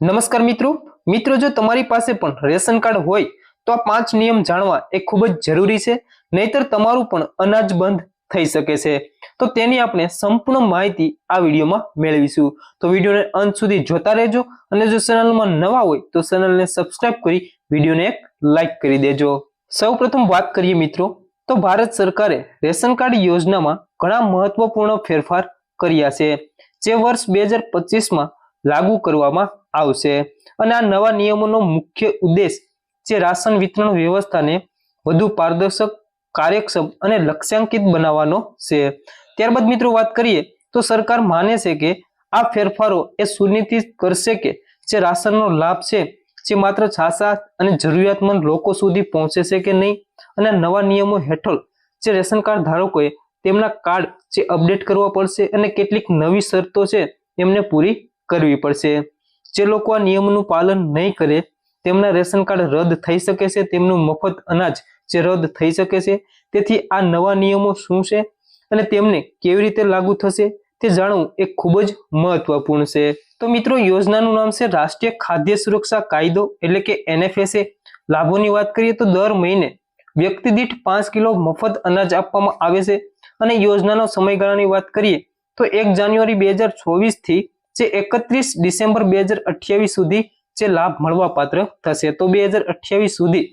નમસ્કાર મિત્રો. મિત્રો, જો તમારી પાસે પણ રેશન કાર્ડ હોય, તો આ પાંચ નિયમ જાણવા એ ખૂબ જ જરૂરી છે. નહીતર તમારું પણ અનાજ બંધ થઈ શકે છે. તો તેની આપણે સંપૂર્ણ માહિતી આ વિડીયોમાં મેળવીશું. તો વિડીયોને અંત સુધી જોતા રહેજો અને જો ચેનલમાં નવા હોય, તો ચેનલને સબસ્ક્રાઇબ કરી વિડીયોને એક લાઈક કરી દેજો. સૌપ્રથમ વાત કરીએ મિત્રો, તો ભારત સરકારે રેશન કાર્ડ યોજનામાં ઘણા મહત્વપૂર્ણ ફેરફાર કર્યા છે. જે વર્ષ બે હજાર પચીસમાં લાગુ કરવામાં આવશે. અને આ નવા નિયમોનો મુખ્ય ઉદ્દેશ જે રાશન વિતરણ વ્યવસ્થાને વધુ પારદર્શક, કાર્યક્ષમ અને લક્ષ્યાંકિત બનાવવાનો છે. ત્યારબાદ મિત્રો વાત કરીએ તો સરકાર માને છે કે આ ફેરફારો એ સુનિશ્ચિત કરશે કે જે રાશનનો લાભ છે જે માત્ર છાસા અને જરૂરિયાતમંદ લોકો સુધી પહોંચે છે કે નહીં? અને નવા નિયમો હેઠળ જે રેશન કાર્ડ ધારકોએ તેમના કાર્ડ જે અપડેટ કરવા પડશે અને કેટલીક નવી શરતો છે એમને પૂરી કરવી પડશે. જે લોકો આ નિયમનું પાલન નહીં કરે, તેમના રેશન કાર્ડ રદ થઈ શકે છે, તેમનું મફત અનાજ જે રદ થઈ શકે છે, તેથી આ નવા નિયમો શું છે અને તેમને કેવી રીતે લાગુ થશે તે જાણવું એ ખૂબ જ મહત્વપૂર્ણ છે. તો મિત્રો, યોજનાનું નામ છે રાષ્ટ્રીય ખાદ્ય સુરક્ષા કાયદો, એટલે કે એનએફએસએ. લાભોની વાત કરીએ તો દર મહિને વ્યક્તિ દીઠ પાંચ કિલો મફત અનાજ આપવામાં આવે છે અને યોજનાનો સમયગાળાની વાત કરીએ તો એક જાન્યુઆરી બે હજાર ચોવીસથી જે એકત્રીસ ડિસેમ્બર બે સુધી જે લાભ મળવાપાત્ર થશે. તો બે સુધી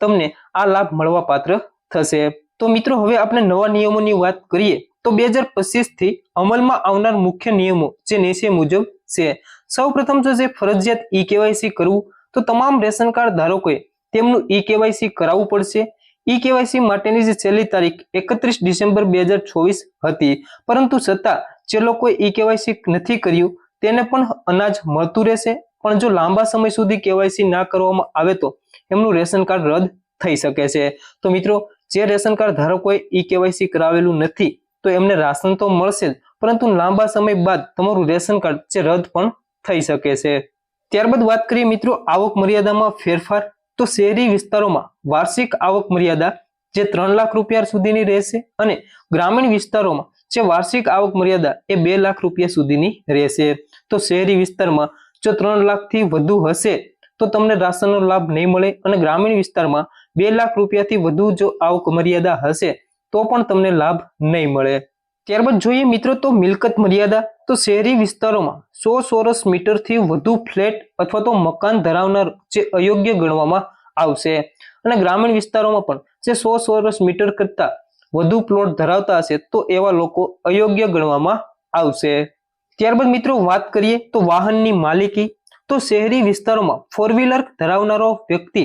તમને આ લાભ મળવાપાત્ર થશે. તો મિત્રો, હવે આપણે નવા નિયમોની વાત કરીએ. તો બે હજાર પચીસથી અમલમાં આવનાર મુખ્ય નિયમો જે નીચે મુજબ છે. સૌ પ્રથમ તો જે ફરજિયાત ઈ કેવાયસી કરવું, તો તમામ રેશન કાર્ડ ધારકોએ તેમનું ઈ કેવાયસી કરાવવું પડશે. ઈ કેવાયસી માટેની જે છેલ્લી તારીખ એકત્રીસ ડિસેમ્બર બે હતી. પરંતુ છતાં જે લોકોએ ઈ કેવાયસી નથી કર્યું તેને પણ અનાજ મળતું રહેશે. પણ જો લાંબા સમય સુધી કેવાયસી ના કરવામાં આવે તો એમનું રેશન કાર્ડ રદ થઈ શકે છે. તો મિત્રો, જે રેશન કાર્ડ ધારકોએ ઈ કેવાયસી કરાવેલું નથી, તો એમને રાશન તો મળશે જ, પરંતુ લાંબા સમય બાદ તમારું રેશન કાર્ડ જે રદ પણ થઈ શકે છે. ત્યારબાદ વાત કરીએ મિત્રો, આવક મર્યાદામાં ફેરફાર. તો શહેરી વિસ્તારોમાં વાર્ષિક આવક મર્યાદા જે ત્રણ લાખ રૂપિયા સુધીની રહેશે અને ગ્રામીણ વિસ્તારોમાં જે વાર્ષિક આવક મર્યાદા એ બે લાખ રૂપિયા સુધીની રહેશે. તો શહેરી વિસ્તારમાં જો ત્રણ લાખથી વધુ હશે, તો તમને રાશનનો લાભ નહીં મળે અને ગ્રામીણ વિસ્તારમાં બે લાખ રૂપિયાથી વધુ જો આવક મર્યાદા હશે, તો પણ તમને લાભ નહીં મળે. ત્યારબાદ જોઈએ મિત્રો તો મિલકત મર્યાદા. તો શહેરી વિસ્તારોમાં સો ચોરસ મીટરથી વધુ ફ્લેટ અથવા તો મકાન ધરાવનાર જે અયોગ્ય ગણવામાં આવશે. અને ગ્રામીણ વિસ્તારોમાં પણ જે સો ચોરસ મીટર કરતા વધુ પ્લોટ ધરાવતા હશે તો એવા લોકો અયોગ્ય ગણવામાં આવશે. ત્યારબાદ મિત્રો વાત કરીએ તો વાહનની માલિકી. તો શહેરી વિસ્તારોમાં ફોર વ્હીલર ધરાવનારો વ્યક્તિ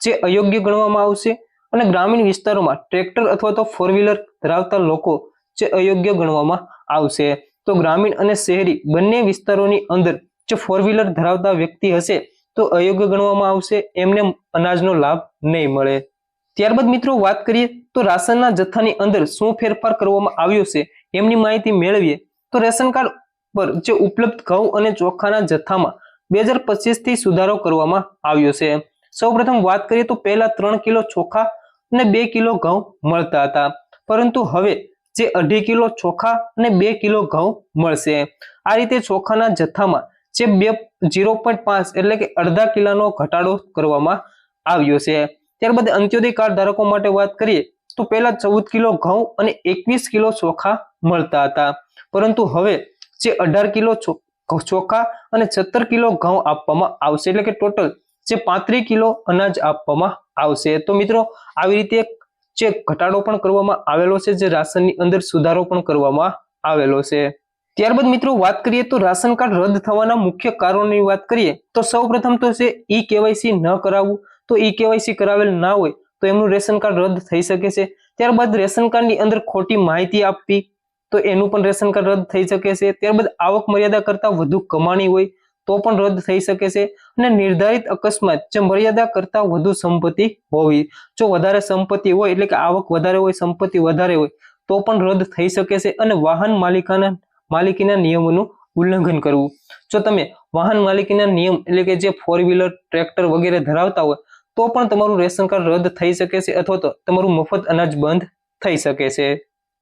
જે અયોગ્ય ગણવામાં આવશે અને ગ્રામીણ વિસ્તારોમાં ટ્રેક્ટર અથવા તો ફોર વ્હીલર ધરાવતા લોકો જે અયોગ્ય ગણવામાં આવશે. તો ગ્રામીણ અને શહેરી બંને વિસ્તારોની અંદર જે ફોર વ્હીલર ધરાવતા વ્યક્તિ હશે તો અયોગ્ય ગણવામાં આવશે, એમને અનાજનો લાભ નહીં મળે. ત્યારબાદ મિત્રો વાત કરીએ તો રાશનના જથ્થાની અંદર શું ફેરફાર કરવામાં આવ્યો છે, એમની માહિતી મેળવીએ. તો રેશન કાર્ડ પર જે ઉપલબ્ધ ઘઉં અને ચોખાના જથ્થામાં બે હજાર પચીસથી સુધારો કરવામાં આવ્યો છે. સૌપ્રથમ વાત કરીએ તો પહેલા ત્રણ કિલો ચોખા અને બે કિલો ઘઉં મળતા હતા. પરંતુ હવે જે અઢી કિલો ચોખા અને બે કિલો ઘઉં મળશે. આ રીતે ચોખાના જથ્થામાં જે બે ઝીરો પોઈન્ટ પાંચ એટલે કે અડધા કિલોનો ઘટાડો કરવામાં આવ્યો છે. ત્યારબાદ અંત્યોદય કાર્ડ ધારકો માટે વાત કરીએ, તો પહેલા ચૌદ કિલો ઘઉં અને એકવીસ કિલો ચોખા મળતા હતા. પરંતુ હવે જે અઢાર કિલો ચોખા અને સત્તર કિલો ઘઉં આપવામાં આવશે, એટલે કે ટોટલ જે પાંત્રીસ કિલો અનાજ આપવામાં આવશે. તો મિત્રો, આવી રીતે જે ઘટાડો પણ કરવામાં આવેલો છે, જે રાશનની અંદર સુધારો પણ કરવામાં આવેલો છે. ત્યારબાદ મિત્રો, વાત કરીએ તો રાશન કાર્ડ રદ થવાના મુખ્ય કારણોની વાત કરીએ, તો સૌપ્રથમ તો છે, ઈ કેવાયસી ન કરાવવું તો ઈ કેવાયસી કરાવેલ ના હોય તો એમનું રેશન કાર્ડ રદ થઈ શકે છે. ત્યારબાદ રેશન કાર્ડની અંદર ખોટી માહિતી આપવી તો એનું પણ રેશન કાર્ડ રદ થઈ શકે છે. ત્યારબાદ આવક મર્યાદા કરતા વધુ કમાણી હોય તો પણ રદ થઈ શકે છે. અને નિર્ધારિત અકસ્માત જે મર્યાદા કરતા વધુ સંપત્તિ હોવી, જો વધારે સંપત્તિ હોય એટલે કે આવક વધારે હોય, સંપત્તિ વધારે હોય તો પણ રદ થઈ શકે છે. અને વાહન માલિકાના, માલિકીના નિયમોનું ઉલ્લંઘન કરવું. જો તમે વાહન માલિકીના નિયમ એટલે કે જે ફોર વ્હીલર ટ્રેક્ટર વગેરે ધરાવતા હોય તો પણ તમારું રેશન કાર્ડ રદ થઈ શકે છે અથવા તો તમારું મફત અનાજ બંધ થઈ શકે છે.